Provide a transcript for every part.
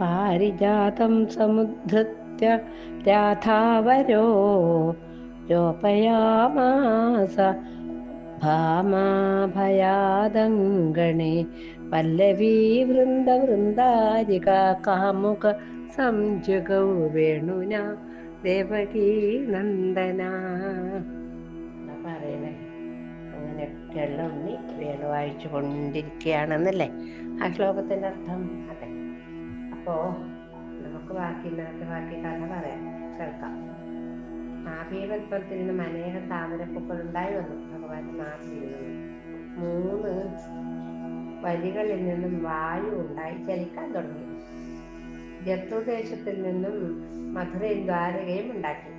പാരിജാതം സമുദ്ധൃത്യ രാധാവരോ രോപയാമാസ ഭാമാഭയാദങ്കണേ പല്ലവീ വൃന്ദ വൃന്ദാരിക കാമുക സംജുഗൗ വേണുന ദേവകീ നന്ദന. പറയണേ അങ്ങനെയൊക്കെയുള്ള ഉണ്ണി വേണു വായിച്ചു കൊണ്ടിരിക്കുകയാണെന്നല്ലേ? ആ ശ്ലോകത്തിന്റെ അർത്ഥം അതെ. അപ്പോ നമുക്ക് ബാക്കിയുള്ളതൊക്കെ ബാക്കി കഥ പറയാം. കേൾക്കാം. നാഭീപത്മത്തിൽ നിന്നും അനേക താമരപ്പൂക്കൾ ഉണ്ടായി വന്നു. നാഭിയിൽ നിന്നും മൂന്ന് വരികളിൽ നിന്നും വായു ഉണ്ടായി ചലിക്കാൻ തുടങ്ങി. ജത്തുദേശത്തിൽ നിന്നും മധുരയും ദ്വാരകയും ഉണ്ടാക്കി.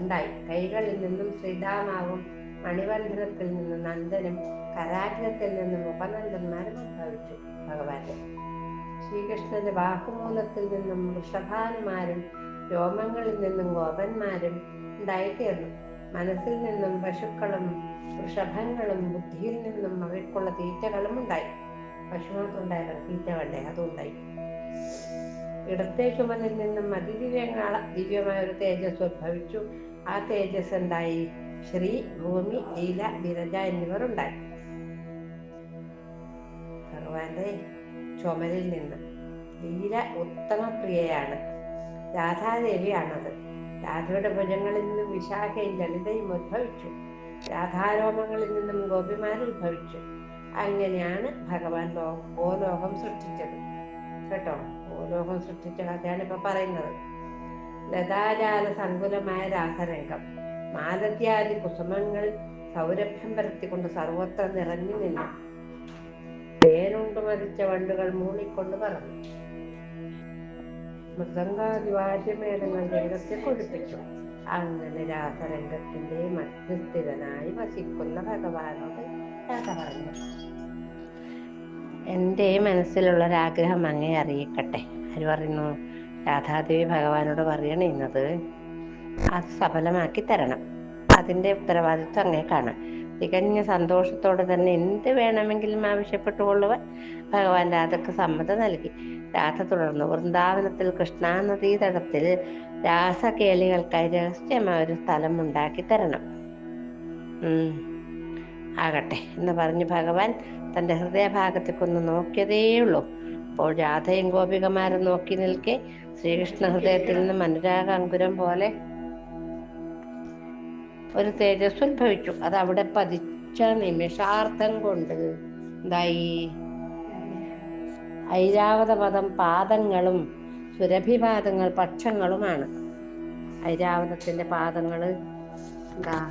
ഉണ്ടായി. കൈകളിൽ നിന്നും ശ്രീധാമാവും മണിബന്ധനത്തിൽ നിന്നും നന്ദനും കരാഗ്രത്തിൽ നിന്നും ഉപനന്ദന്മാരും ഉത്ഭവിച്ചു. ഭഗവാന്റെ ശ്രീകൃഷ്ണന്റെ ബാഹുമൂലത്തിൽ നിന്നും വൃഷഭാനുമാരും രോമങ്ങളിൽ നിന്നും ഗോപന്മാരും ഉണ്ടായിത്തീർന്നു. മനസ്സിൽ നിന്നും പശുക്കളും വൃഷഭങ്ങളും ബുദ്ധിയിൽ നിന്നും അവയ്ക്കുള്ള തീറ്റകളും ഉണ്ടായി. പശുക്കൾക്കുണ്ടായിരുന്നു തീറ്റകളുടെ അതും ഉണ്ടായി. ഇടത്തെ ചുമലിൽ നിന്നും അതിദിവ്യങ്ങള ദിവ്യമായ ഒരു തേജസ് ഉദ്ഭവിച്ചു. ആ തേജസ് എന്തായി? ശ്രീ ഭൂമി ലീല വിരജ എന്നിവർ ഉണ്ടായി ഭഗവാന്റെ ചുമലിൽ നിന്ന്. ലീല ഉത്തമ പ്രിയയാണ്. രാധാദേവിയാണത്. രാധയുടെ ഭുജങ്ങളിൽ നിന്ന് വിശാഖയും ലളിതയും ഉദ്ഭവിച്ചു രാധാരോമങ്ങളിൽ നിന്നും ഗോപിമാർ ഉദ്ഭവിച്ചു അങ്ങനെയാണ് ഭഗവാൻ ഗോലോകം സൃഷ്ടിച്ചത്. കേട്ടോ? ഓ ലോകം സൃഷ്ടിച്ച കഥയാണ് ഇപ്പൊ പറയുന്നത്. ലതാജാല സങ്കുലമായ രാസരംഗം. മാലത്യാദി കുസുമങ്ങൾ സൗരഭ്യം പരത്തിക്കൊണ്ട് സർവത്ര നിറഞ്ഞു നിന്നു. മരിച്ച വണ്ടുകൾ മൂളിക്കൊണ്ട് പറഞ്ഞു മൃദംഗാദി വാദ്യമേളങ്ങൾ രംഗത്തെ കുളിപ്പിച്ചു. അങ്ങനെ രാസരംഗത്തിന്റെ മധ്യസ്ഥിതനായി വസിക്കുന്ന ഭഗവാനോട് രാധ പറഞ്ഞു. എന്റെ മനസ്സിലുള്ളൊരാഗ്രഹം അങ്ങേ അറിയിക്കട്ടെ. ആര് പറയുന്നു? രാധാദേവി ഭഗവാനോട് പറയണെന്നത് അത് സഫലമാക്കി തരണം. അതിന്റെ ഉത്തരവാദിത്വം അങ്ങേക്കാണ് തികഞ്ഞ സന്തോഷത്തോടെ തന്നെ എന്ത് വേണമെങ്കിലും ആവശ്യപ്പെട്ടുകൊള്ളുവാൻ ഭഗവാൻ രാധക്ക് സമ്മതം നൽകി. രാധ തുടർന്നു. വൃന്ദാവനത്തിൽ കൃഷ്ണാനദീ തടത്തിൽ രാസകേളികൾക്കായി രഹസ്യമായ ഒരു സ്ഥലം ഉണ്ടാക്കി തരണം. ആകട്ടെ എന്ന് പറഞ്ഞ് ഭഗവാൻ തന്റെ ഹൃദയഭാഗത്തേക്കൊന്ന് നോക്കിയതേയുള്ളൂ. അപ്പോൾ രാധയും ഗോപികമാരും നോക്കി നിൽക്കെ ശ്രീകൃഷ്ണ ഹൃദയത്തിൽ നിന്ന് അനുരാഗ അങ്കുരം പോലെ ഒരു തേജസ് ഉത്ഭവിച്ചു. അത് അവിടെ പതിച്ച നിമിഷാർത്ഥം കൊണ്ട് എന്തായി? ഐരാവത പദം പാദങ്ങളും സുരഭിപാദങ്ങൾ പക്ഷങ്ങളുമാണ്. ഐരാവതത്തിന്റെ പാദങ്ങൾ എന്താ?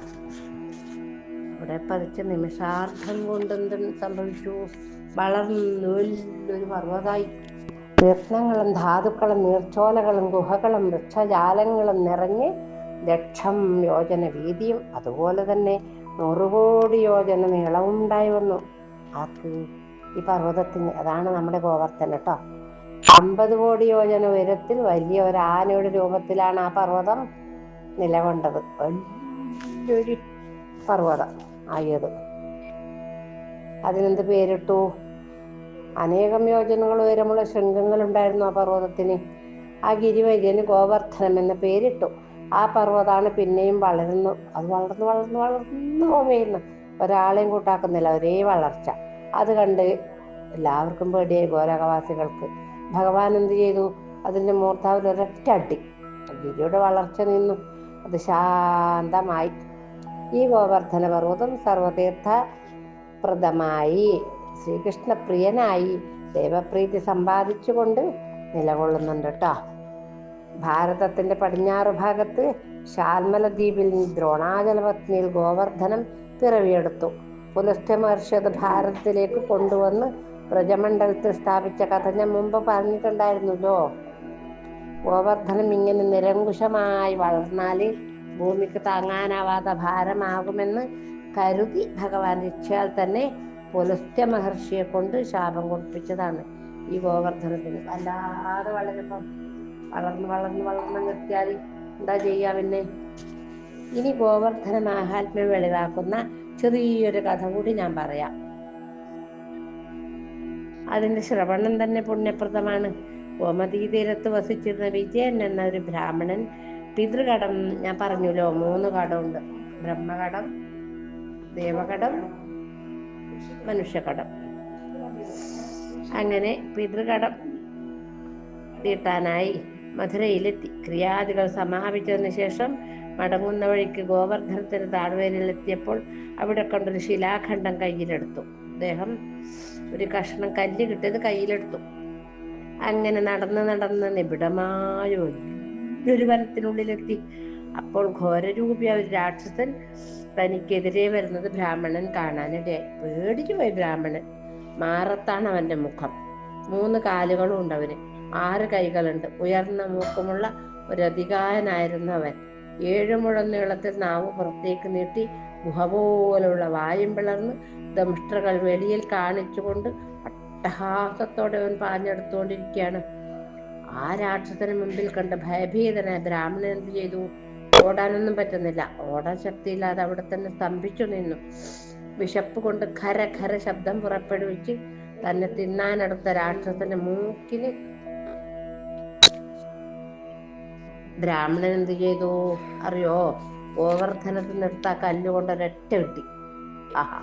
ഇവിടെ പതിച്ച നിമിഷാർത്ഥം കൊണ്ട് എന്ത് സംഭവിച്ചു? വളർന്നൊരു പർവതായി. രത്നങ്ങളും ധാതുക്കളും നീർച്ചോലകളും ഗുഹകളും വൃക്ഷജാലങ്ങളും നിറഞ്ഞ് ലക്ഷം യോജന വീതിയും അതുപോലെ തന്നെ നൂറുകോടി യോജന നീളവും ഉണ്ടായി വന്നു. ആർക്ക് ഈ പർവതത്തിന് അതാണ് നമ്മുടെ ഗോവർദ്ധന കേട്ടോ അമ്പത് കോടി യോജന ഉയരത്തിൽ വലിയ ഒരു ആനയുടെ രൂപത്തിലാണ് ആ പർവതം നിലകൊണ്ടത്. വലിയൊരു പർവതം ആയത്. അതിനെന്ത് പേരിട്ടു? അനേകം യോജനകൾ ഉയരമുള്ള ശൃംഖങ്ങൾ ഉണ്ടായിരുന്നു ആ പർവതത്തിന്. ആ ഗിരിവര്യന് ഗോവർദ്ധനം എന്ന പേരിട്ടു. ആ പർവതാണ് പിന്നെയും വളരുന്നു അത് വളർന്നു വളർന്നു വളർന്നു പോവുകയുന്നു ഒരാളെയും കൂട്ടാക്കുന്നില്ല ഒരേ വളർച്ച. അത് കണ്ട് എല്ലാവർക്കും പേടിയായി ഗോരകവാസികൾക്ക് ഭഗവാൻ എന്ത് ചെയ്തു? അതിന്റെ മൂർത്താവിൽ ഒരൊറ്റ അടി. ഗിരിയുടെ വളർച്ച നിന്നു. അത് ശാന്തമായി. ഈ ഗോവർദ്ധന പർവതം സർവതീർത്ഥ പ്രദമായി ശ്രീകൃഷ്ണപ്രിയനായി. ദേവപ്രീതി സമ്പാദിച്ചുകൊണ്ട് നിലകൊള്ളുന്നുണ്ട് കേട്ടോ ഭാരതത്തിന്റെ പടിഞ്ഞാറ് ഭാഗത്ത് ശാൽമല ദ്വീപിൽ ദ്രോണാചലപത്നിയിൽ ഗോവർദ്ധനം പിറവിയെടുത്തു. പുലസ്ത്യ അത് ഭാരതത്തിലേക്ക് കൊണ്ടുവന്ന് വ്രജമണ്ഡലത്തിൽ സ്ഥാപിച്ച കഥ ഞാൻ മുമ്പ് പറഞ്ഞിട്ടുണ്ടായിരുന്നല്ലോ. ഗോവർദ്ധനം ഇങ്ങനെ നിരങ്കുശമായി വളർന്നാൽ ഭൂമിക്ക് താങ്ങാനാവാത്ത ഭാരമാകുമെന്ന് കരുതി ഭഗവാൻ ഇച്ഛയാൽ തന്നെ പുലസ്ത്യ മഹർഷിയെ കൊണ്ട് ശാപം കൊടുപ്പിച്ചതാണ് ഈ ഗോവർദ്ധനത്തിന്. വല്ലാതെ വളരുമ്പം വളർന്ന് വളർന്ന് വളർന്ന് നിർത്തിയാൽ എന്താ ചെയ്യാ പിന്നെ? ഇനി ഗോവർദ്ധന മാഹാത്മ്യം വെളിവാക്കുന്ന ചെറിയൊരു കഥ കൂടി ഞാൻ പറയാം. അതിന്റെ ശ്രവണം തന്നെ പുണ്യപ്രദമാണ്. ഗോമതീ തീരത്ത് വസിച്ചിരുന്ന വിജയൻ എന്ന ഒരു ബ്രാഹ്മണൻ പിതൃകടം ഞാൻ പറഞ്ഞല്ലോ മൂന്ന് കടമുണ്ട്. ബ്രഹ്മകടം ദേവകടം മനുഷ്യകടം. അങ്ങനെ പിതൃകടം തീട്ടാനായി മധുരയിലെത്തി. ക്രിയാദികൾ സമാപിച്ചതിന് ശേഷം മടങ്ങുന്ന വഴിക്ക് ഗോവർദ്ധനത്തിന് താഴ്വരയിലെത്തിയപ്പോൾ അവിടെ കണ്ടൊരു ശിലാഖണ്ഡം കയ്യിലെടുത്തു. അദ്ദേഹം ഒരു കഷ്ണം കല്ല് കിട്ടിയത് കയ്യിലെടുത്തു. അങ്ങനെ നടന്ന് നടന്ന് നിബിഡമായ ഒരു വനത്തിനുള്ളിലെത്തി. അപ്പോൾ ഘോരരൂപിയ ഒരു രാക്ഷസൻ തനിക്കെതിരെ വരുന്നത് ബ്രാഹ്മണൻ കാണാനിടയായി. പേടിച്ചു പോയി ബ്രാഹ്മണൻ. മാറത്താണ് അവന്റെ മുഖം. മൂന്ന് കാലുകളും ഉണ്ട് അവന്. ആറ് കൈകളുണ്ട്. ഉയർന്ന മൂക്കമുള്ള ഒരു അധികാരനായിരുന്നു അവൻ. ഏഴു മുഴം നീളത്തിൽ നാവ് പുറത്തേക്ക് നീട്ടി ഗുഹ പോലുള്ള വായും പിളർന്ന് ദംഷ്ട്രകൾ വെളിയിൽ കാണിച്ചുകൊണ്ട് അട്ടഹാസത്തോടെ അവൻ പാഞ്ഞെടുത്തുകൊണ്ടിരിക്കുകയാണ്. ആ രാക്ഷസന് മുമ്പിൽ കണ്ട ഭയഭീതനായ ബ്രാഹ്മണൻ എന്ത് ചെയ്തു? ഓടാനൊന്നും പറ്റുന്നില്ല. ഓടാൻ ശക്തിയില്ലാതെ അവിടെ തന്നെ സ്തംഭിച്ചു നിന്നു. വിശപ്പ് കൊണ്ട് ഖര ഖര ശബ്ദം പുറപ്പെടുവിച്ച് തന്നെ തിന്നാനെടുത്ത രാക്ഷസന്റെ മൂക്കിന് ബ്രാഹ്മണൻ എന്ത് ചെയ്തു? അറിയോ? ഗോവർദ്ധനത്തിൽ നിർത്ത കല്ലുകൊണ്ട് ഒരൊറ്റ കിട്ടി ആഹാ.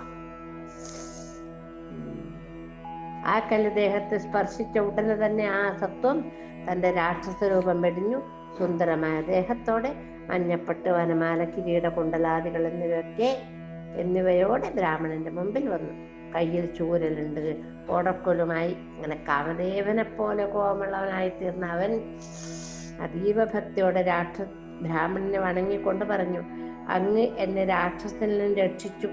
ആ കല്ല് ദേഹത്തെ സ്പർശിച്ച ഉടനെ തന്നെ ആ സത്വം തന്റെ രാക്ഷസ രൂപം വെടിഞ്ഞു. സുന്ദരമായ ദേഹത്തോടെ മഞ്ഞപ്പെട്ട് വനമാല കിരീട കുണ്ടലാദികൾ എന്നിവയൊക്കെ എന്നിവയോടെ ബ്രാഹ്മണന്റെ മുമ്പിൽ വന്നു. കയ്യിൽ ചൂരലുണ്ട്. ഓടക്കൊലുമായി ഇങ്ങനെ കാമദേവനെ പോലെ കോമളവനായി തീർന്ന അവൻ അതീവ ഭക്തിയോടെ രാക്ഷ ബ്രാഹ്മണനെ വണങ്ങിക്കൊണ്ട് പറഞ്ഞു അങ്ങ് എന്നെ രാക്ഷസനിൽ നിന്ന് രക്ഷിച്ചു.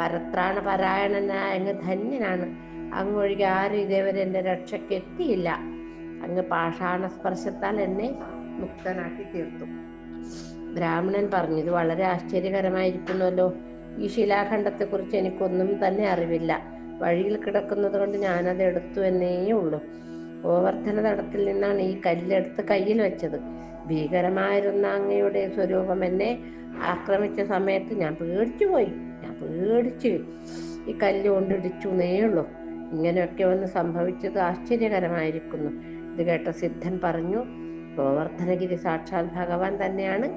പരത്രാണ പരായണനായ അങ്ങ് ധന്യനാണ്. അങ്ങൊഴികെ ആരും ഇതേവരെ എന്റെ രക്ഷയ്ക്ക് എത്തിയില്ല. അങ്ങ് പാഷാണ സ്പർശത്താൽ എന്നെ മുക്തനാക്കി തീർത്തു. ബ്രാഹ്മണൻ പറഞ്ഞു ഇത് വളരെ ആശ്ചര്യകരമായിരിക്കുന്നുവല്ലോ ഈ ശിലാഖണ്ഡത്തെ കുറിച്ച് എനിക്കൊന്നും തന്നെ അറിവില്ല. വഴിയിൽ കിടക്കുന്നത് കൊണ്ട് ഞാനത് എടുത്തു എന്നേ ഉള്ളൂ ഗോവർദ്ധന തടത്തിൽ നിന്നാണ് ഈ കല്ലെടുത്ത് കയ്യിൽ വെച്ചത്. ഭീകരമായിരുന്ന അങ്ങയുടെ സ്വരൂപം എന്നെ ആക്രമിച്ച സമയത്ത് ഞാൻ പേടിച്ചു പോയി. ഞാൻ പേടിച്ച് ഈ കല്ല് കൊണ്ടിടിച്ചു നേയുള്ളൂ ഇങ്ങനെയൊക്കെ ഒന്ന് സംഭവിച്ചത് ആശ്ചര്യകരമായിരിക്കുന്നു. ഇത് കേട്ട സിദ്ധൻ പറഞ്ഞു ഗോവർദ്ധനഗിരി സാക്ഷാൽ ഭഗവാൻ തന്നെയാണ്.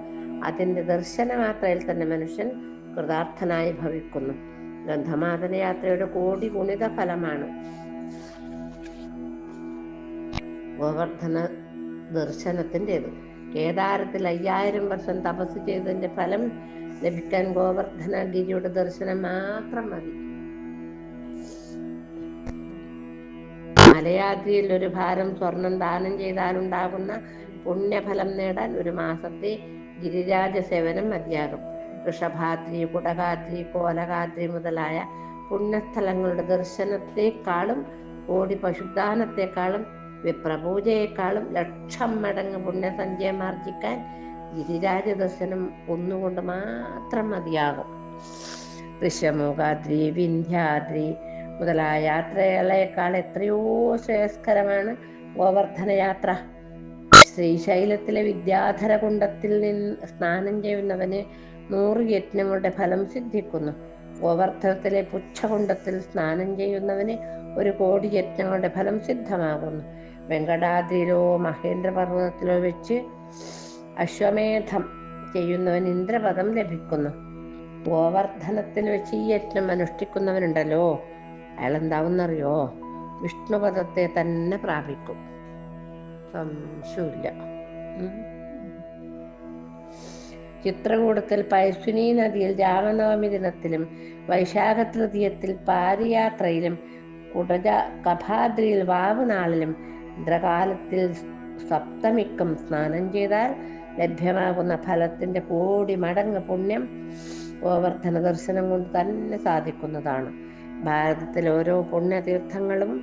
അതിന്റെ ദർശനമാത്രയിൽ തന്നെ മനുഷ്യൻ കൃതാർത്ഥനായി ഭവിക്കുന്നു. ഗന്ധമാതന യാത്രയുടെ കോടി ഗുണിത ഫലമാണ്. ഗോവർദ്ധന ദർശനത്തിന്റെത്. കേദാരത്തിൽ അയ്യായിരം വർഷം തപസ് ചെയ്തതിന്റെ ഫലം ലഭിക്കാൻ ഗോവർദ്ധന ഗിരിയുടെ ദർശനം മാത്രം മതി. മലയാദ്രിയിൽ ഒരു ഭാരം സ്വർണം ദാനം ചെയ്താലുണ്ടാകുന്ന പുണ്യഫലം നേടാൻ ഒരു മാസത്തെ ഗിരിരാജ സേവനം മതിയാകും. ഋഷഭാദ്രി കുടകാദ്രി കോലകാദ്രി മുതലായ പുണ്യസ്ഥലങ്ങളുടെ ദർശനത്തെക്കാളും കോടി പശുദാനത്തെക്കാളും വിപ്രപൂജയെക്കാളും ലക്ഷം മടങ്ങ് പുണ്യസഞ്ചയം ആർജിക്കാൻ ഗിരിരാജ ദർശനം ഒന്നുകൊണ്ട് മാത്രം മതിയാകും. ഋഷമുഖാദ്രി വിന്ധ്യാദ്രി മുതലായ യാത്രകളെക്കാൾ എത്രയോ ശ്രേയസ്കരമാണ് ഗോവർദ്ധന യാത്ര ശ്രീശൈലത്തിലെ വിദ്യാധര കുണ്ടത്തിൽ നിന്ന് സ്നാനം ചെയ്യുന്നവന് നൂറ് യജ്ഞങ്ങളുടെ ഫലം സിദ്ധിക്കുന്നു. ഗോവർദ്ധനത്തിലെ പുച്ഛകുണ്ടത്തിൽ സ്നാനം ചെയ്യുന്നവന് ഒരു കോടി യജ്ഞങ്ങളുടെ ഫലം സിദ്ധമാകുന്നു. വെങ്കടാദ്രിയിലോ മഹേന്ദ്രപർവതത്തിലോ വെച്ച് അശ്വമേധം ചെയ്യുന്നവൻ ഇന്ദ്രപദം ലഭിക്കുന്നു. ഗോവർദ്ധനത്തിൽ വെച്ച് ഈ യജ്ഞം അനുഷ്ഠിക്കുന്നവനുണ്ടല്ലോ. അയാൾ എന്താവുന്നറിയോ വിഷ്ണുപദത്തെ തന്നെ പ്രാപിക്കും. സംശയമില്ല. ചിത്രകൂടത്തിൽ പൈസ്വിനി നദിയിൽ രാമനവമി ദിനത്തിലും വൈശാഖ തൃതീയത്തിൽ പാരിയാത്രയിലും കുടജ കഭാദ്രിയിൽ വാവ് നാളിലും ഇന്ദ്രകാലത്തിൽ സപ്തമിക്കും സ്നാനം ചെയ്താൽ ലഭ്യമാകുന്ന ഫലത്തിന്റെ കോടി മടങ്ങ് പുണ്യം ഗോവർദ്ധന ദർശനം കൊണ്ട് തന്നെ സാധിക്കുന്നതാണ്. ഭാരതത്തിലെ ഓരോ പുണ്യതീർത്ഥങ്ങളും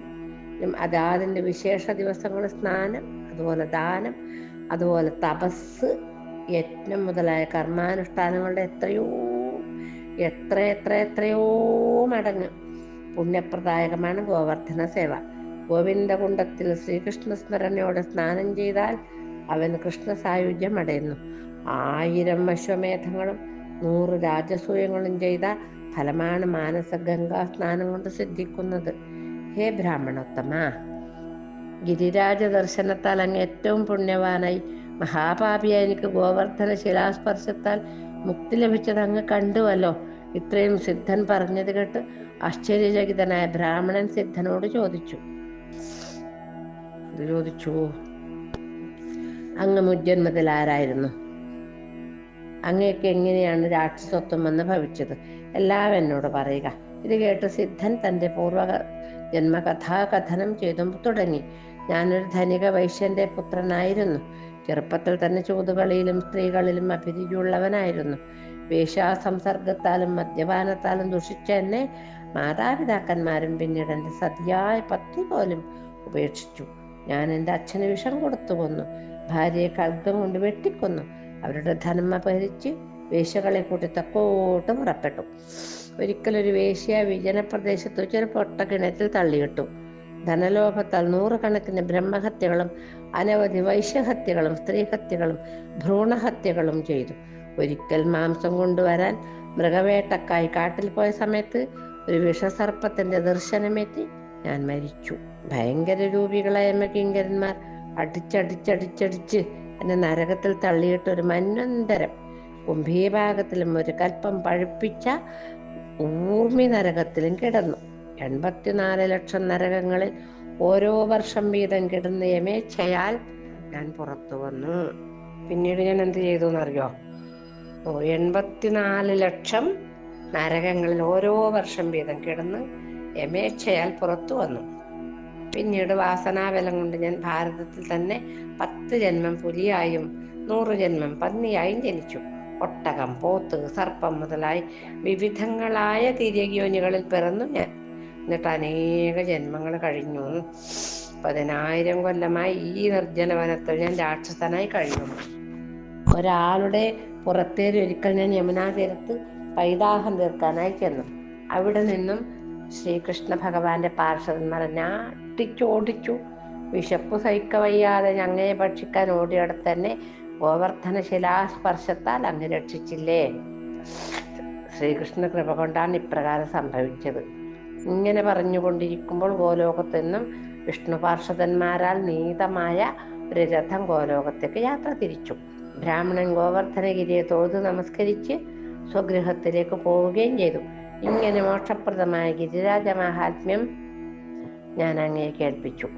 അതാതിന്റെ വിശേഷ ദിവസങ്ങൾ സ്നാനം അതുപോലെ ദാനം അതുപോലെ തപസ് യജ്ഞം മുതലായ കർമാനുഷ്ഠാനങ്ങളുടെ എത്രയോ എത്ര എത്ര എത്രയോ മടങ്ങ് പുണ്യപ്രദായകമാണ് ഗോവർദ്ധന സേവ. ഗോവിന്ദകുണ്ടത്തിൽ ശ്രീകൃഷ്ണ സ്മരണയോടെ സ്നാനം ചെയ്താൽ അവൻ കൃഷ്ണ സായുജ്യം അടയുന്നു. ആയിരം അശ്വമേധങ്ങളും നൂറ് രാജസൂയങ്ങളും ചെയ്ത ഫലമാണ് മാനസ ഗംഗാ സ്നാനം കൊണ്ട് സിദ്ധിക്കുന്നത്. ഹേ ബ്രാഹ്മണോത്തമ. ഗിരിരാജ ദർശനത്താൽ അങ്ങ് ഏറ്റവും പുണ്യവാനായി. മഹാപാപിയായ എനിക്ക് ഗോവർദ്ധന ശിലാസ്പർശത്താൽ മുക്തി ലഭിച്ചത് അങ്ങ് കണ്ടുവല്ലോ. ഇത്രയും സിദ്ധൻ പറഞ്ഞത് കേട്ട് ആശ്ചര്യചകിതനായ ബ്രാഹ്മണൻ സിദ്ധനോട് ചോദിച്ചു. ഇത് ചോദിച്ചു അങ്ങ് മുജ്ജന്മത്തിൽ ആരായിരുന്നു? അങ്ങേക്ക് എങ്ങനെയാണ് രാക്ഷസത്വം വന്ന് ഭവിച്ചത്? എല്ലാം എന്നോട് പറയുക. ഇത് കേട്ട് സിദ്ധൻ തന്റെ പൂർവ ജന്മകഥാകഥനം ചെയ്തും തുടങ്ങി. ഞാനൊരു ധനിക വൈശ്യന്റെ പുത്രനായിരുന്നു. ചെറുപ്പത്തിൽ തന്നെ ചൂതുകളിയിലും സ്ത്രീകളിലും അഭിരുചിയുള്ളവനായിരുന്നു. വേശ്യാസംസർഗത്താലും മദ്യപാനത്താലും ദുഷിച്ച എന്നെ മാതാപിതാക്കന്മാരും പിന്നീട് എന്റെ സതിയായ പത്നി പോലും ഉപേക്ഷിച്ചു. ഞാൻ എന്റെ അച്ഛന് വിഷം കൊടുത്തു കൊന്നു. ഭാര്യയെ കൽഗം കൊണ്ട് വെട്ടിക്കൊന്നു. അവരുടെ ധനം അപഹരിച്ച് വേശ്യകളെ കൂട്ടി തെക്കോട്ട് പുറപ്പെട്ടു. ഒരിക്കലൊരു വേശ്യ വിജനപ്രദേശത്ത് വെച്ചൊരു പൊട്ട കിണറ്റിൽ തള്ളിയിട്ടു. ധനലോഭത്താൽ നൂറുകണക്കിന് ബ്രഹ്മഹത്യകളും അനവധി വൈശ്യഹത്യകളും സ്ത്രീഹത്യകളും ഭ്രൂണഹത്യകളും ചെയ്തു. ഒരിക്കൽ മാംസം കൊണ്ടുവരാൻ മൃഗവേട്ടക്കായി കാട്ടിൽ പോയ സമയത്ത് ഒരു വിഷസർപ്പത്തിന്റെ ദർശനമെത്തി ഞാൻ മരിച്ചു. ഭയങ്കര രൂപികളായ കിങ്കരന്മാർ അടിച്ചടിച്ചടിച്ചടിച്ച് എന്നെ നരകത്തിൽ തള്ളിയിട്ട് ഒരു മന്വന്തരം കുംഭീഭാഗത്തിലും ഒരു കൽപ്പം പഴുപ്പിച്ച ഊർമി നരകത്തിലും കിടന്നു. എൺപത്തിനാല് ലക്ഷം നരകങ്ങളിൽ ഓരോ വർഷം വീതം കിടന്ന് യമേച്ഛയാൽ ഞാൻ പുറത്തു വന്നു. പിന്നീട് ഞാൻ എന്ത് ചെയ്തു എന്നറിയോ എൺപത്തിനാല് ലക്ഷം നരകങ്ങളിൽ ഓരോ വർഷം വീതം കിടന്ന് യമേച്ഛയാൽ പുറത്തു വന്നു. പിന്നീട് വാസനാബലം കൊണ്ട് ഞാൻ ഭാരതത്തിൽ തന്നെ പത്ത് ജന്മം പുലിയായും നൂറ് ജന്മം പന്നിയായും ജനിച്ചു. ഒട്ടകം പോത്ത് സർപ്പം മുതലായി വിവിധങ്ങളായ തിര്യയോനികളിൽ പിറന്നു ഞാൻ. എന്നിട്ട് അനേക ജന്മങ്ങൾ കഴിഞ്ഞു. പതിനായിരം കൊല്ലമായി ഈ നിർജന വനത്തിൽ ഞാൻ രാക്ഷസനായി കഴിഞ്ഞു. ഒരാളുടെ പുറത്തേരി ഒരിക്കൽ ഞാൻ യമുനാ തീരത്ത് പൈതാഹം തീർക്കാനായി ചെന്നു. അവിടെ നിന്നും ശ്രീകൃഷ്ണ ഭഗവാന്റെ പാർശ്വന്മാർ ഞാട്ടിച്ചോടിച്ചു വിശപ്പ് സഹിക്ക വയ്യാതെ ഞങ്ങയെ ഭക്ഷിക്കാൻ ഓടിയടെ തന്നെ ഗോവർദ്ധന ശിലാസ്പർശത്താൽ അങ്ങ് രക്ഷിച്ചില്ലേ? ശ്രീകൃഷ്ണ കൃപ കൊണ്ടാണ് ഇപ്രകാരം സംഭവിച്ചത്. ഇങ്ങനെ പറഞ്ഞുകൊണ്ടിരിക്കുമ്പോൾ ഗോലോകത്തുനിന്നും വിഷ്ണു പാർഷദന്മാരാൽ നീതമായ ഒരു രഥം ഗോലോകത്തേക്ക് യാത്ര തിരിച്ചു. ബ്രാഹ്മണൻ ഗോവർദ്ധനഗിരിയെ തൊഴുത് നമസ്കരിച്ച് സ്വഗൃഹത്തിലേക്ക് പോവുകയും ചെയ്തു. ഇങ്ങനെ മോക്ഷപ്രദമായ ഗിരിരാജ മഹാത്മ്യം ഞാൻ അങ്ങേ കേൾപ്പിച്ചു.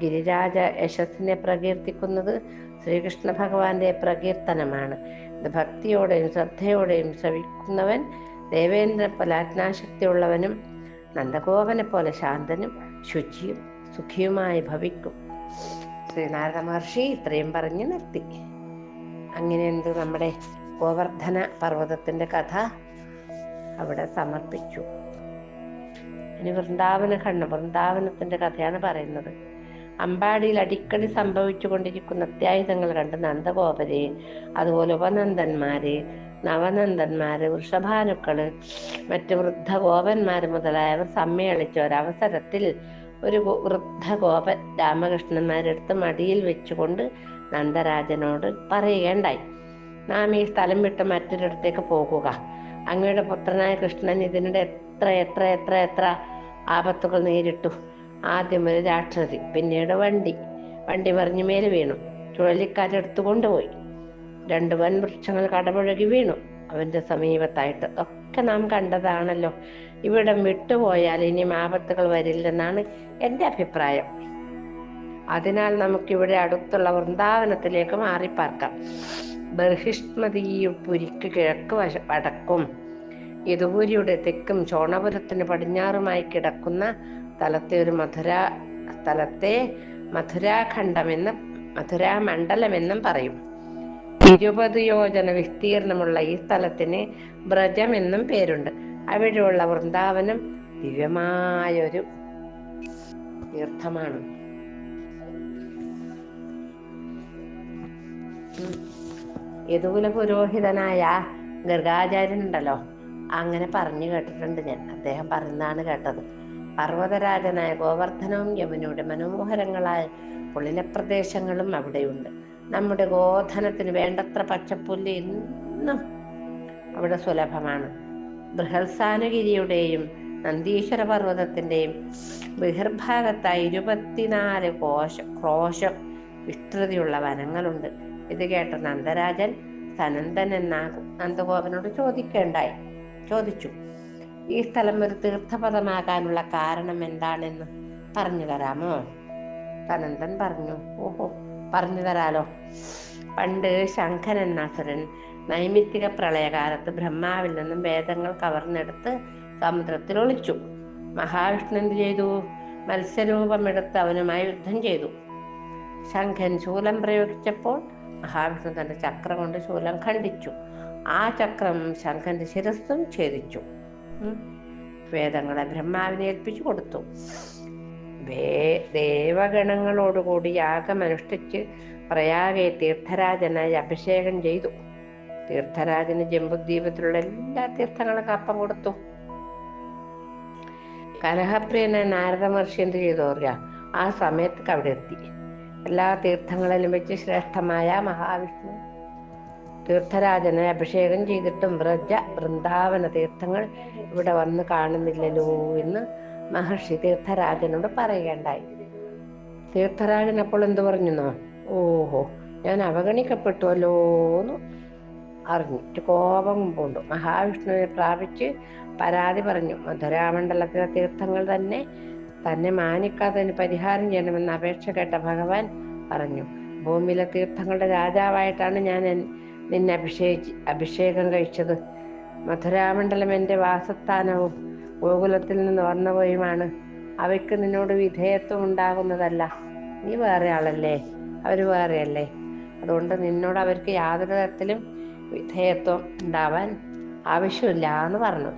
ഗിരിരാജ യശസ്സിനെ പ്രകീർത്തിക്കുന്നത് ശ്രീകൃഷ്ണ ഭഗവാന്റെ പ്രകീർത്തനമാണ്. ഇത് ഭക്തിയോടെയും ശ്രദ്ധയോടെയും ശ്രവിക്കുന്നവൻ ദേവേന്ദ്ര പലാജ്ഞാശക്തിയുള്ളവനും നന്ദഗോപനെ പോലെ ശാന്തനും ശുചിയും സുഖിയുമായി ഭവിക്കും. ശ്രീനാരദ മഹർഷി ഇത്രയും പറഞ്ഞ് നിർത്തി. അങ്ങനെ എന്ത് നമ്മുടെ ഗോവർദ്ധന പർവതത്തിന്റെ കഥ അവിടെ സമർപ്പിച്ചു. ഇനി വൃന്ദാവന കണ്ണ് വൃന്ദാവനത്തിന്റെ കഥയാണ് പറയുന്നത്. അമ്പാടിയിൽ അടിക്കടി സംഭവിച്ചുകൊണ്ടിരിക്കുന്ന അത്യായുധങ്ങൾ കണ്ട് നന്ദഗോപരെ അതുപോലെ ഉപനന്ദന്മാര് നവനന്ദന്മാര് വൃഷഭാനുക്കൾ മറ്റു വൃദ്ധ ഗോപന്മാര് മുതലായവർ സമ്മേളിച്ച ഒരവസരത്തിൽ ഒരു വൃദ്ധ ഗോപൻ രാമകൃഷ്ണന്മാരെടുത്ത് മടിയിൽ വെച്ചുകൊണ്ട് നന്ദരാജനോട് പറയുകയുണ്ടായി. നാം ഈ സ്ഥലം വിട്ട് മറ്റൊരിടത്തേക്ക് പോകുക. അങ്ങയുടെ പുത്രനായ കൃഷ്ണൻ ഇതിനിടെ എത്ര എത്ര എത്ര എത്ര ആപത്തുകൾ നേരിട്ടു. ആദ്യം ഒരു രാക്ഷസി പിന്നീട് വണ്ടി. വണ്ടി മറിഞ്ഞു മേലെ വീണു ചുഴലിക്കാറ്റെടുത്തു കൊണ്ടുപോയി. രണ്ട് വൻ വൃക്ഷങ്ങൾ കടപുഴകി വീണു. അവന്റെ സമീപത്തായിട്ട് ഒക്കെ നാം കണ്ടതാണല്ലോ. ഇവിടം വിട്ടുപോയാൽ ഇനി ആപത്തുകൾ വരില്ലെന്നാണ് എന്റെ അഭിപ്രായം. അതിനാൽ നമുക്കിവിടെ അടുത്തുള്ള വൃന്ദാവനത്തിലേക്ക് മാറിപ്പാർക്കാം. ബർഹിഷ്മതിയുപുരിക്ക് കിഴക്ക് വശ വടക്കും. യദുപുരിയുടെ തെക്കും ചോണപുരത്തിന് പടിഞ്ഞാറുമായി കിടക്കുന്ന സ്ഥലത്തെ ഒരു മധുര സ്ഥലത്തെ മധുരാഖണ്ഡമെന്ന് മധുരാമണ്ഡലമെന്നും പറയും. ഇരുപത് യോജന വിസ്തീർണമുള്ള ഈ സ്ഥലത്തിന് ബ്രജം എന്നും പേരുണ്ട്. അവിടെയുള്ള വൃന്ദാവനം ദിവ്യമായൊരു തീർത്ഥമാണ്. ഉം. യദുകുല പുരോഹിതനായ ഗർഗാചാര്യനുണ്ടല്ലോ. അങ്ങനെ പറഞ്ഞു കേട്ടിട്ടുണ്ട് ഞാൻ. അദ്ദേഹം പറയുന്നതാണ് കേട്ടത്. പർവതരാജനായ ഗോവർദ്ധനവും യമുനയുടെ മനോഹരങ്ങളായ പുളിന പ്രദേശങ്ങളും അവിടെയുണ്ട്. നമ്മുടെ ഗോധനത്തിന് വേണ്ടത്ര പച്ചപ്പുല്ല് ഇന്നും അവിടെ സുലഭമാണ്. ബൃഹത്സാനുഗിരിയുടെയും നന്ദീശ്വര പർവതത്തിന്റെയും ബഹിർഭാഗത്തായി ഇരുപത്തിനാല് കോശ ക്രോശം വിസ്തൃതിയുള്ള വനങ്ങളുണ്ട്. ഇത് കേട്ട നന്ദരാജൻ സനന്ദൻ എന്ന നന്ദഗോപനോട് ചോദിക്കേണ്ടായി ചോദിച്ചു. ഈ സ്ഥലം ഒരു തീർത്ഥപദമാകാനുള്ള കാരണം എന്താണെന്ന് പറഞ്ഞു തരാമോ? സനന്ദൻ പറഞ്ഞു ഓഹോ പറഞ്ഞു തരാലോ. പണ്ട് ശംഖൻ എന്ന അസുരൻ നൈമിത്തിക പ്രളയകാലത്ത് ബ്രഹ്മാവിൽ നിന്നും വേദങ്ങൾ കവർന്നെടുത്ത് സമുദ്രത്തിൽ ഒളിച്ചു. മഹാവിഷ്ണു എന്ത് ചെയ്തു? മത്സ്യരൂപമെടുത്ത് അവനുമായി യുദ്ധം ചെയ്തു. ശംഖൻ ശൂലം പ്രയോഗിച്ചപ്പോൾ മഹാവിഷ്ണു തന്റെ ചക്രം കൊണ്ട് ശൂലം ഖണ്ഡിച്ചു. ആ ചക്രം ശംഖന്റെ ശിരസ്സും ഛേദിച്ചു. വേദങ്ങളെ ബ്രഹ്മാവിനെ ഏൽപ്പിച്ചു കൊടുത്തു. ദേവഗണങ്ങളോടുകൂടി യാഗമനുഷ്ഠിച്ച് പ്രയാഗെ തീർത്ഥരാജനായി അഭിഷേകം ചെയ്തു. തീർത്ഥരാജന് ജമ്പുദ്വീപത്തിലുള്ള എല്ലാ തീർത്ഥങ്ങളും കപ്പം കൊടുത്തു. കലഹപ്രിയനെ നാരദ മഹർഷി എന്ത് ചെയ്തു പറയാ ആ സമയത്ത് അവിടെ എത്തി. എല്ലാ തീർത്ഥങ്ങളിലും വെച്ച് ശ്രേഷ്ഠമായ മഹാവിഷ്ണു തീർത്ഥരാജനെ അഭിഷേകം ചെയ്തിട്ടും വ്രജ വൃന്ദാവന തീർത്ഥങ്ങൾ ഇവിടെ വന്ന് കാണുന്നില്ലല്ലോ എന്ന് മഹർഷി തീർത്ഥരാജനോട് പറയുകയുണ്ടായി. തീർത്ഥരാജൻ അപ്പോൾ എന്ത് പറഞ്ഞെന്നോ? ഓഹോ ഞാൻ അവഗണിക്കപ്പെട്ടുവല്ലോ എന്ന് അറിഞ്ഞിട്ട് കോപം പൂണ്ടു മഹാവിഷ്ണുവിനെ പ്രാപിച്ച് പരാതി പറഞ്ഞു. മധുരാമണ്ഡലത്തിലെ തീർത്ഥങ്ങൾ തന്നെ തന്നെ മാനിക്കാത്തതിന് പരിഹാരം ചെയ്യണമെന്ന് അപേക്ഷ കേട്ട ഭഗവാൻ പറഞ്ഞു. ഭൂമിയിലെ തീർത്ഥങ്ങളുടെ രാജാവായിട്ടാണ് ഞാൻ നിന്നെ അഭിഷേകിച്ച് അഭിഷേകം കഴിച്ചത്. മധുരാമണ്ഡലം എന്റെ വാസസ്ഥാനവും ഗോകുലത്തിൽ നിന്ന് വന്നവയുമാണ്. അവയ്ക്ക് നിന്നോട് വിധേയത്വം ഉണ്ടാകുന്നതല്ല. നീ വേറെ ആളല്ലേ അവർ വേറെയല്ലേ? അതുകൊണ്ട് നിന്നോട് അവർക്ക് യാതൊരു തരത്തിലും വിധേയത്വം ഉണ്ടാവാൻ ആവശ്യമില്ല എന്ന് പറഞ്ഞു.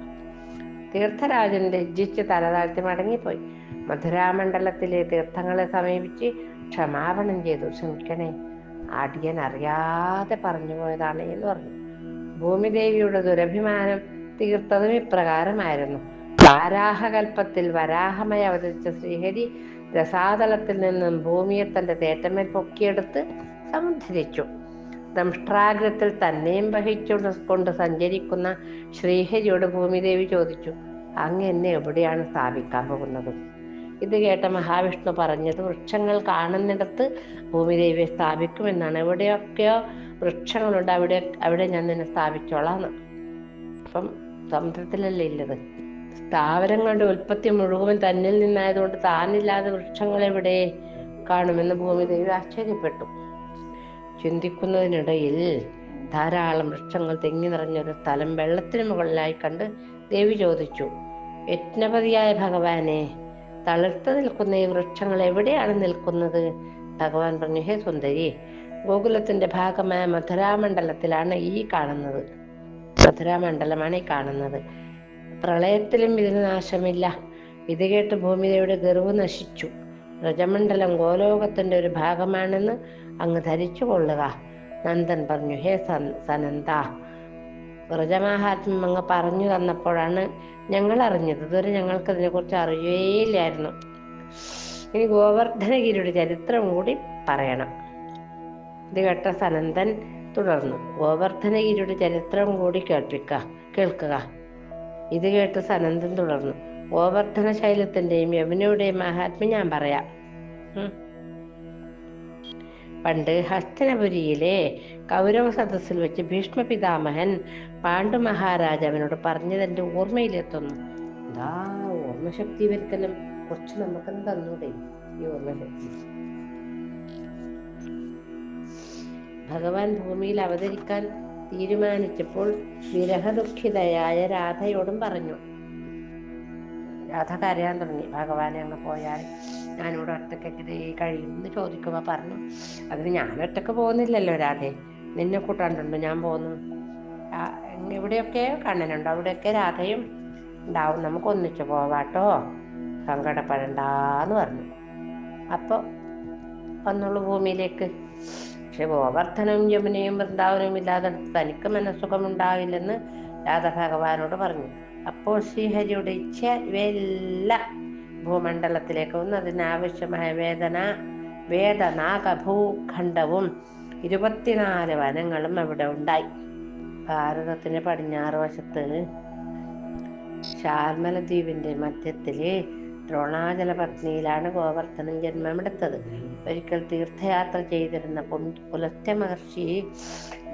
തീർത്ഥരാജൻ ലജ്ജിച്ച് തലതാഴ്ത്തി മടങ്ങിപ്പോയി. മധുരാമണ്ഡലത്തിലെ തീർത്ഥങ്ങളെ സമീപിച്ച് ക്ഷമാപണം ചെയ്തു. ക്ഷമിക്കണേ അടിയൻ അറിയാതെ പറഞ്ഞു പോയതാണ് എന്ന് പറഞ്ഞു. ഭൂമിദേവിയുടെ ദുരഭിമാനം തീർത്തതും ഇപ്രകാരമായിരുന്നു. വാരാഹകൽപ്പത്തിൽ വരാഹമായി അവതരിച്ച ശ്രീഹരി രസാതലത്തിൽ നിന്നും ഭൂമിയെ തന്റെ തേറ്റമേൽ പൊക്കിയെടുത്ത് സമുദ്ധരിച്ചു ദംഷ്ട്രാഗ്രത്തിൽ തന്നെയും വഹിച്ചുകൊണ്ട് കൊണ്ട് സഞ്ചരിക്കുന്ന ശ്രീഹരിയോട് ഭൂമിദേവി ചോദിച്ചു അങ്ങ് എന്നെ എവിടെയാണ് സ്ഥാപിക്കാൻ പോകുന്നത്? ഇത് കേട്ട മഹാവിഷ്ണു പറഞ്ഞത് വൃക്ഷങ്ങൾ കാണുന്നിടത്ത് ഭൂമിദേവിയെ സ്ഥാപിക്കുമെന്നാണ്. എവിടെയൊക്കെയോ വൃക്ഷങ്ങളുണ്ട് അവിടെ അവിടെ ഞാൻ നിന്നെ സ്ഥാപിച്ചോളാന്ന്. അപ്പം സമുദ്രത്തിലല്ലേ ഇല്ലത്? സ്ഥാവരങ്ങളുടെ ഉൽപ്പത്തി മുഴുവൻ തന്നിൽ നിന്നായതുകൊണ്ട് താനില്ലാതെ വൃക്ഷങ്ങൾ എവിടെ കാണുമെന്ന് ഭൂമിദേവി ആശ്ചര്യപ്പെട്ടു. ചിന്തിക്കുന്നതിനിടയിൽ ധാരാളം വൃക്ഷങ്ങൾ തെങ്ങി നിറഞ്ഞൊരു സ്ഥലം വെള്ളത്തിന് മുകളിലായി കണ്ട് ദേവി ചോദിച്ചു യജ്ഞപതിയായ ഭഗവാനെ തളിർത്ത് നിൽക്കുന്ന ഈ വൃക്ഷങ്ങൾ എവിടെയാണ് നിൽക്കുന്നത്? ഭഗവാൻ പറഞ്ഞു ഹേ സുന്ദരി ഗോകുലത്തിന്റെ ഭാഗമായ മധുരാമണ്ഡലത്തിലാണ് ഈ കാണുന്നത്. മധുരാമണ്ഡലമാണ് ഈ കാണുന്നത്. പ്രളയത്തിലും ഇതിന് നാശമില്ല. ഇത് കേട്ട് ഭൂമിദേവിയുടെ ഗർവ് നശിച്ചു. രജമണ്ഡലം ഗോലോകത്തിന്റെ ഒരു ഭാഗമാണെന്ന് അങ്ങ് ധരിച്ചു കൊള്ളുക. നന്ദൻ പറഞ്ഞു ഹേ സനന്ദ വ്രജമാഹാത്മ്യം അങ്ങ് പറഞ്ഞു തന്നപ്പോഴാണ് ഞങ്ങൾ അറിഞ്ഞത്. ഇതുവരെ ഞങ്ങൾക്ക് ഇതിനെക്കുറിച്ച് അറിയുകയില്ലായിരുന്നു ഇനി ഗോവർദ്ധനഗിരിയുടെ ചരിത്രം കൂടി പറയണം. ഇത് കേട്ട സനന്ദൻ തുടർന്നു ഗോവർദ്ധനഗിരിയുടെ ചരിത്രം കൂടി കേൾപ്പിക്ക കേൾക്കുക. ഇത് കേട്ട് സനന്ദൻ തുടർന്നു ഗോവർദ്ധന ശൈലത്തിന്റെയും യമുനയുടെയും മഹാത്മ്യം ഞാൻ പറയാം. പണ്ട് ഹസ്തനപുരിയിലെ കൗരവ സദസ്സിൽ വെച്ച് ഭീഷ്മ പിതാമഹൻ പാണ്ഡു മഹാരാജാവിനോട് പറഞ്ഞത് എന്റെ ഓർമ്മയിലെത്തുന്നു. എന്താ ഓർമ്മശക്തി വരുത്തലും കുറച്ച് നമുക്കെന്ന് തന്നൂടെ ഈ ഓർമ്മശക്തി. ഭഗവാൻ ഭൂമിയിൽ അവതരിക്കാൻ തീരുമാനിച്ചപ്പോൾ വിരഹദുഃഖിതയായ രാധയോടും പറഞ്ഞു രാധ കരയാൻ തുടങ്ങി. ഭഗവാനെ അങ്ങ് പോയാൽ ഞാനിവിടെ ഒറ്റയ്ക്ക് കഴിയും എന്ന് ചോദിക്കുമ്പോൾ പറഞ്ഞു. അതിന് ഞാൻ ഒറ്റയ്ക്ക് പോകുന്നില്ലല്ലോ രാധേ. നിന്നെ കൂട്ടാണ്ടുണ്ട് ഞാൻ പോകുന്നു എവിടെയൊക്കെ കണ്ണനുണ്ട്. അവിടെയൊക്കെ രാധയും ഉണ്ടാവും. നമുക്ക് ഒന്നിച്ചു പോവാട്ടോ. സങ്കടപ്പെടണ്ടെന്ന് പറഞ്ഞു. അപ്പോൾ വന്നുള്ളു ഭൂമിയിലേക്ക്. പക്ഷെ ഗോവർദ്ധനവും യമുനയും വൃന്ദാവനവും ഇല്ലാതെ തനിക്ക് മനസ്സുഖമുണ്ടാവില്ലെന്ന് രാധ ഭഗവാനോട് പറഞ്ഞു. അപ്പോൾ ശ്രീഹരിയുടെ ഇച്ഛ ഇവയെല്ലാം ഭൂമണ്ഡലത്തിലേക്ക് അതിനാവശ്യമായ വേദന വേദനാഗഭൂഖണ്ഡവും ഇരുപത്തിനാല് വനങ്ങളും അവിടെ ഉണ്ടായി. ഭാരതത്തിന് പടിഞ്ഞാറ് വശത്ത് ശാർമല ദ്വീപിന്റെ മധ്യത്തിൽ ദ്രോണാചല പത്നിയിലാണ് ഗോവർദ്ധനൻ ജന്മമെടുത്തത്. ഒരിക്കൽ തീർത്ഥയാത്ര ചെയ്തിരുന്ന പുലസ്ത്യ മഹർഷി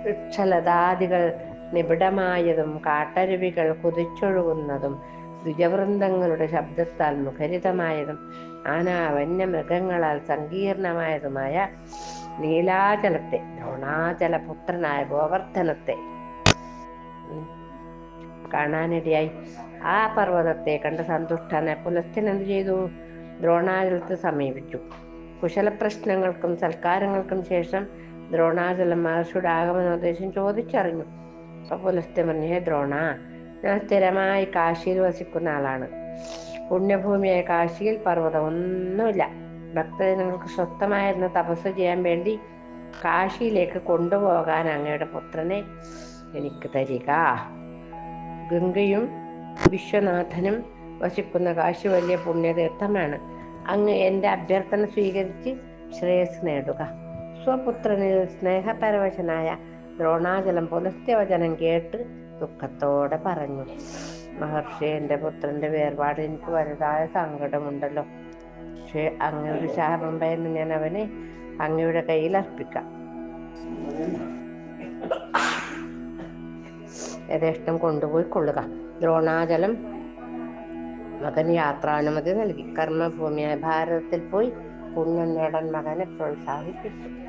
വൃക്ഷലതാദികൾ നിബിഡമായതും കാട്ടരുവികൾ കുതിച്ചൊഴുകുന്നതും ദ്വിജവൃന്ദങ്ങളുടെ ശബ്ദത്താൽ മുഖരിതമായതും ആനാവന്യ മൃഗങ്ങളാൽ സങ്കീർണമായതുമായ നീലാചലത്തെ ദ്രോണാചല പുത്രനായ ഗോവർദ്ധനത്തെ കാണാനിടയായി. ആ പർവതത്തെ കണ്ട് സന്തുഷ്ടനെ പുലസ്ത്യൻ ചെയ്തു? ദ്രോണാചലത്തെ സമീപിച്ചു. കുശല പ്രശ്നങ്ങൾക്കും സൽക്കാരങ്ങൾക്കും ശേഷം ദ്രോണാചലം മഹർഷിയുടെ ആഗമനോദ്ദേശം ചോദിച്ചറിഞ്ഞു. അപ്പൊ പുലസ്ത്യൻ പറഞ്ഞു ഹേ ദ്രോണ ഞാൻ സ്ഥിരമായി കാശിയിൽ വസിക്കുന്ന ആളാണ്. പുണ്യഭൂമിയായ കാശിയിൽ പർവതം ഒന്നുമില്ല ഭക്തജനങ്ങൾക്ക് സ്വസ്ഥമായിരുന്ന തപസ് ചെയ്യാൻ വേണ്ടി കാശിയിലേക്ക് കൊണ്ടുപോകാൻ അങ്ങയുടെ പുത്രനെ എനിക്ക് തരിക. ഗംഗയും വിശ്വനാഥനും വസിക്കുന്ന കാശി വലിയ പുണ്യതീർത്ഥമാണ്. അങ്ങ് എന്റെ അഭ്യർത്ഥന സ്വീകരിച്ച് ശ്രേയസ് നേടുക. സ്വപുത്രനിൽ സ്നേഹപരവശനായ ദ്രോണാചലം പുലസ്ത്യവചനം കേട്ട് ദുഃഖത്തോടെ പറഞ്ഞു. മഹർഷി എന്റെ പുത്രന്റെ വേർപാട് എനിക്ക് വലുതായ സങ്കടമുണ്ടല്ലോ. പക്ഷേ അങ്ങയുടെ ശാപം ഭയന്ന് ഞാൻ അവനെ അങ്ങയുടെ കയ്യിൽ അർപ്പിക്കാം. യഥേഷ്ടം കൊണ്ടുപോയി കൊള്ളുക. ദ്രോണാചലം മകൻ യാത്രാനുമതി നൽകി. കർമ്മഭൂമിയായ ഭാരതത്തിൽ പോയി പുണ്യം നേടാൻ മകനെ പ്രോത്സാഹിപ്പിച്ചു.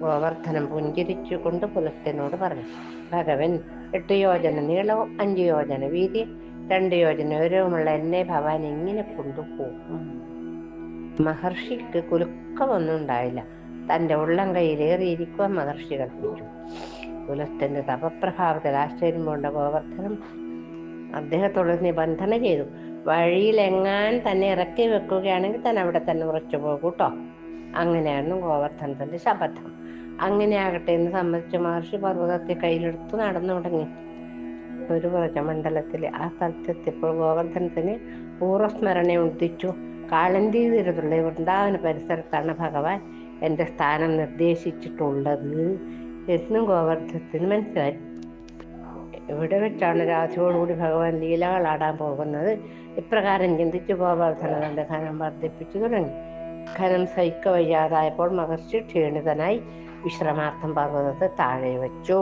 ഗോവർദ്ധനം പുഞ്ചിരിച്ചുകൊണ്ട് പുലസ്ത്യനോട് പറഞ്ഞു ഭഗവൻ എട്ട് യോജന നീളവും അഞ്ച് യോജന വീതി രണ്ട് യോജന ഉയരവുമുള്ള എന്നെ ഭവാൻ എങ്ങനെ കൊണ്ടുപോകും. മഹർഷിക്ക് കുലുക്കമൊന്നും ഉണ്ടായില്ല. തന്റെ ഉള്ളം കയ്യിലേറിയിരിക്കുവാൻ മഹർഷി കൽപ്പിച്ചു പുലസ്ത്യന്റെ തപപ്രഭാവത്തിൽ ആശ്ചര്യം കൊണ്ട ഗോവർദ്ധനം അദ്ദേഹത്തോട് നിബന്ധന ചെയ്തു വഴിയിലെങ്ങാൻ തന്നെ ഇറക്കി വെക്കുകയാണെങ്കിൽ തന്നെ അവിടെ തന്നെ ഉറച്ചു പോകൂട്ടോ അങ്ങനെയായിരുന്നു ഗോവർദ്ധനത്തിന്റെ ശപഥം. അങ്ങനെ ആകട്ടെ എന്ന് സമ്മതിച്ച. മഹർഷി പർവതത്തെ കയ്യിലെടുത്ത് നടന്നു തുടങ്ങി. ഒരു വ്രജമണ്ഡലത്തിലെ ആ സ്ഥലത്തെത്തിയപ്പോൾ ഗോവർദ്ധനത്തിന് പൂർവസ്മരണ ഉദിച്ചു. കാളന്തി തീരത്തുള്ള വൃന്ദാവന പരിസരത്താണ് ഭഗവാൻ എന്റെ സ്ഥാനം നിർദ്ദേശിച്ചിട്ടുള്ളത് എന്നും ഗോവർദ്ധനത്തിന് മനസ്സിലായി. എവിടെ വെച്ചാണ് രാധയോടുകൂടി ഭഗവാൻ ലീലകളാടാൻ പോകുന്നത്. ഇപ്രകാരം ചിന്തിച്ച് ഗോവർദ്ധന തന്റെ ധനം വർദ്ധിപ്പിച്ചു തുടങ്ങി. ഖനം സഹിക്ക വയ്യാതായപ്പോൾ മഹർഷി ക്ഷീണിതനായി വിശ്രമാർത്ഥം പർവതത്തെ താഴെ വെച്ചു.